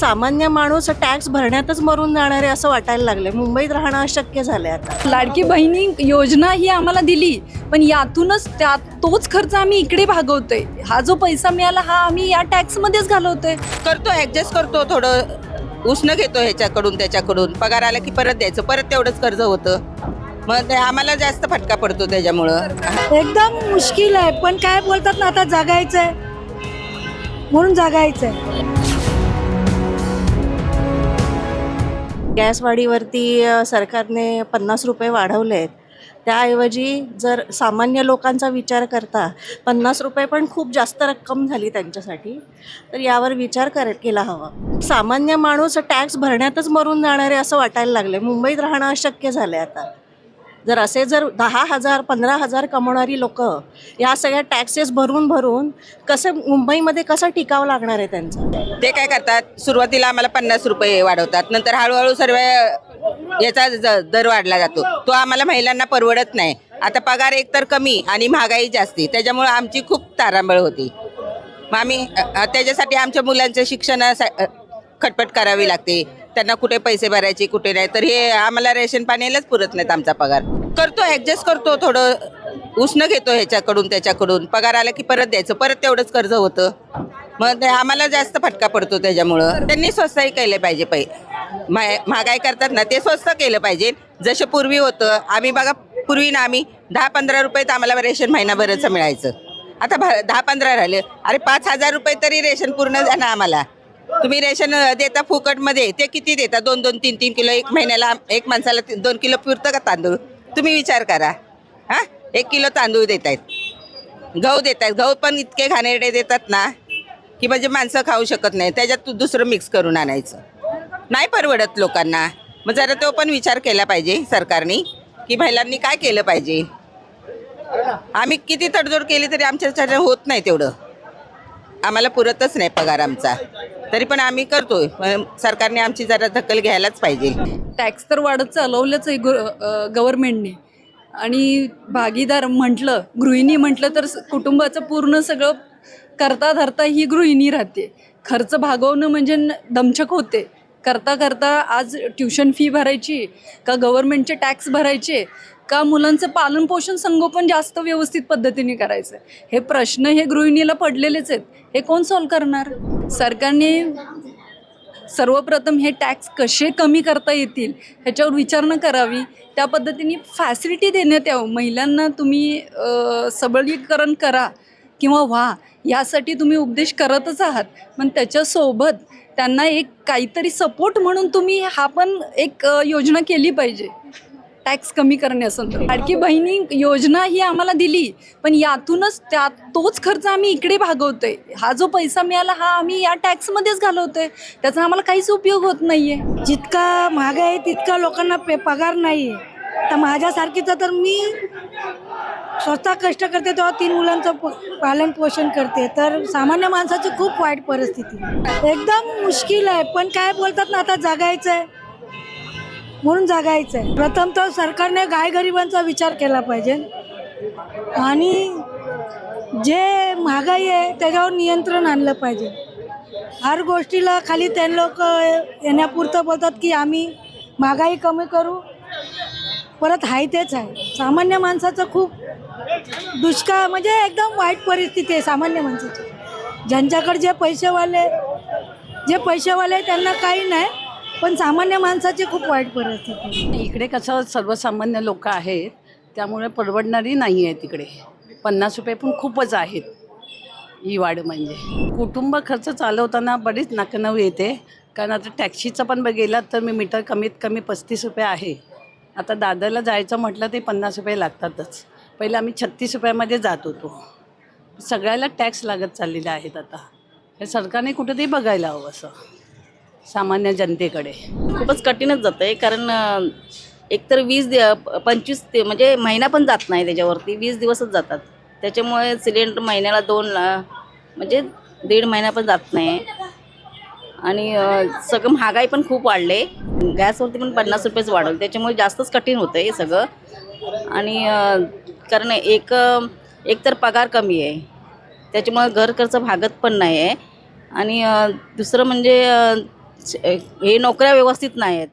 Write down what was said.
सामान्य माणूस टॅक्स भरण्यातच मरून जाणार आहे असं वाटायला लागलंय. मुंबईत राहणं अशक्य झालंय आता. लाडकी बहिणी योजना ही आम्हाला दिली पण यातूनच त्या तोच खर्च आम्ही इकडे भागवतोय. हा जो पैसा मिळाला हा आम्ही या टॅक्समध्येच घालवतोय. करतो ऍडजस्ट करतो थोडं उष्ण घेतो ह्याच्याकडून त्याच्याकडून. पगार आला की परत द्यायचं परत तेवढंच कर्ज होतं. मग ते आम्हाला जास्त फटका पडतो त्याच्यामुळं. एकदम मुश्किल आहे पण काय बोलतात ना आता जगायचंय. म्हणून जगायचंय. गॅसवाढीवरती सरकारने पन्नास रुपये वाढवले आहेत. त्याऐवजी जर सामान्य लोकांचा विचार करता पन्नास रुपये पण खूप जास्त रक्कम झाली त्यांच्यासाठी तर यावर विचार कर केला हवा. सामान्य माणूस टॅक्स भरण्यातच मरून जाणारे असं वाटायला लागले मुंबईत राहणं अशक्य झालं आहे आता. जर असे जर दहा हजार पंधरा हजार कमवणारी लोक या सगळ्या टॅक्सेस भरून भरून कसं मुंबईमध्ये कसं टिकावं लागणार आहे त्यांचं? ते काय करतात? सुरुवातीला आम्हाला पन्नास रुपये वाढवतात. नंतर हळूहळू सर्व याचा दर वाढला जातो. तो आम्हाला महिलांना परवडत नाही. आता पगार एकतर कमी आणि महागाई जास्ती. त्याच्यामुळे आमची खूप तारांबळ होती. मग आम्ही त्याच्यासाठी आमच्या मुलांच्या शिक्षणा खटपट करावी लागते. त्यांना कुठे पैसे भरायचे कुठे नाही. तर हे आम्हाला रेशन पाण्यालाच पुरत नाहीत आमचा पगार. करतो ॲडजस्ट करतो थोडं उष्ण घेतो ह्याच्याकडून त्याच्याकडून. पगार आला की परत द्यायचं परत तेवढंच कर्ज होतं. मग ते आम्हाला जास्त फटका पडतो त्याच्यामुळं. त्यांनी स्वस्तही केले पाहिजे पै महागाई करतात ना ते स्वस्त केलं पाहिजे. जसं पूर्वी होतं आम्ही बघा पूर्वी ना आम्ही दहा पंधरा रुपये तर आम्हाला रेशन महिनाभराचं मिळायचं. आता भा दहा पंधरा राहिले. अरे पाच हजार रुपये तरी रेशन पूर्ण झालं ना आम्हाला. तुम्ही रेशन देता फुकटमध्ये ते किती देता? दोन दोन तीन तीन किलो एक महिन्याला एक माणसाला दोन किलो पुरतं का तांदूळ? तुम्ही विचार करा. हां? एक किलो तांदूळ देत आहेत गहू देत आहेत गहू पण इतके घाणेरडे देतात ना की म्हणजे माणसं खाऊ शकत नाही. त्याच्यात तू दुसरं मिक्स करून आणायचं. नाही परवडत लोकांना. मग जरा तो पण विचार केला पाहिजे सरकारने की महिलांनी काय केलं पाहिजे? आम्ही किती तडजोड केली तरी आमच्या होत नाही तेवढं. आम्हाला पुरतच नाही पगार आमचा. तरी पण आम्ही करतोय. सरकारने आमची जरा दखल घ्यायलाच पाहिजे. टॅक्स तर वाढत चालवलंच आहे गव्हर्नमेंटने आणि भागीदार म्हटलं गृहिणी म्हटलं तर कुटुंबाचं पूर्ण सगळं करता धरता ही गृहिणी राहते. खर्च भागवणं म्हणजे दमछक होते. करता करता आज ट्युशन फी भरायची का गव्हर्नमेंटचे टॅक्स भरायचे का मुलांचं पालनपोषण संगोपन जास्त व्यवस्थित पद्धतीने करायचं हे प्रश्न हे गृहिणीला पडलेलेच आहेत. हे कोण सॉल्व करणार? सरकारने सर्वप्रथम हे टॅक्स कसे कमी करता येतील ह्याच्यावर विचारणा करावी. त्या पद्धतीने फॅसिलिटी देण्यात यावं. महिलांना तुम्ही अ, सबलीकरण करा किंवा व्हा. यासाठी तुम्ही उपदेश करतच आहात. पण त्याच्यासोबत त्यांना एक काहीतरी सपोर्ट म्हणून तुम्ही हा पण एक अ, योजना केली पाहिजे. टॅक्स कमी करण्यासंदर्भात लाडकी बहिणी योजना ही आम्हाला दिली पण यातूनच त्या तोच खर्च आम्ही इकडे भागवतोय. हा जो पैसा मिळाला हा आम्ही या टॅक्समध्येच घालवतोय. त्याचा आम्हाला काहीच उपयोग होत नाहीये. जितका महाग आहे तितका लोकांना पे पगार नाही आहे तर माझ्यासारखीचा तर मी स्वतः कष्ट करते तेव्हा तीन मुलांचं प पालन पोषण करते. तर सामान्य माणसाची खूप वाईट परिस्थिती. एकदम मुश्किल आहे पण काय बोलतात ना आता जगायचं आहे म्हणून जगायचं आहे प्रथम तर सरकारने गायगरिबांचा विचार केला पाहिजे. आणि जे महागाई आहे त्याच्यावर नियंत्रण आणलं पाहिजे. हर गोष्टीला खाली ते लोक येण्यापुरतं बोलतात की आम्ही महागाई कमी करू. परत हाय तेच आहे. सामान्य माणसाचं खूप दुष्काळ म्हणजे एकदम वाईट परिस्थिती आहे सामान्य माणसाची. ज्यांच्याकडे जे पैसेवाले जे पैसेवाले त्यांना काही नाही. पण सामान्य माणसाची खूप वाईट परिस्थिती इकडे कसं सर्वसामान्य लोक आहेत त्यामुळे परवडणारी नाही आहे तिकडे पन्नास रुपये पण खूपच आहेत ही वाढ म्हणजे. कुटुंब खर्च चालवताना बरीच नाकनव येते कारण आता टॅक्सीचं पण बघितलं तर मी मीटर कमीत कमी पस्तीस रुपये आहे. आता दादरला जायचं म्हटलं ते पन्नास रुपये लागतातच. पहिले आम्ही छत्तीस रुपयामध्ये जात होतो. सगळ्याला टॅक्स लागत चाललेले आहेत आता. हे सरकारने कुठेतरी बघायला हवं असं. सामान्य जनतेकडे. खूपच कठीणच जातं आहे कारण एकतर वीस दि पंचवीस ते म्हणजे महिना पण जात नाही त्याच्यावरती वीस दिवसच जातात. त्याच्यामुळे सिलेंडर महिन्याला दोन म्हणजे दीड महिना पण जात नाही. आणि सगळं महागाई पण खूप वाढले. गॅसवरती पण पन्नास रुपयेच वाढवलं. त्याच्यामुळे जास्तच कठीण होतं हे सगळं. आणि कारण एक एक तर पगार कमी आहे. त्याच्यामुळे घर खर्च भागत पण नाही आहे आणि दुसरं म्हणजे हे नोकऱ्या व्यवस्थित नाही आहेत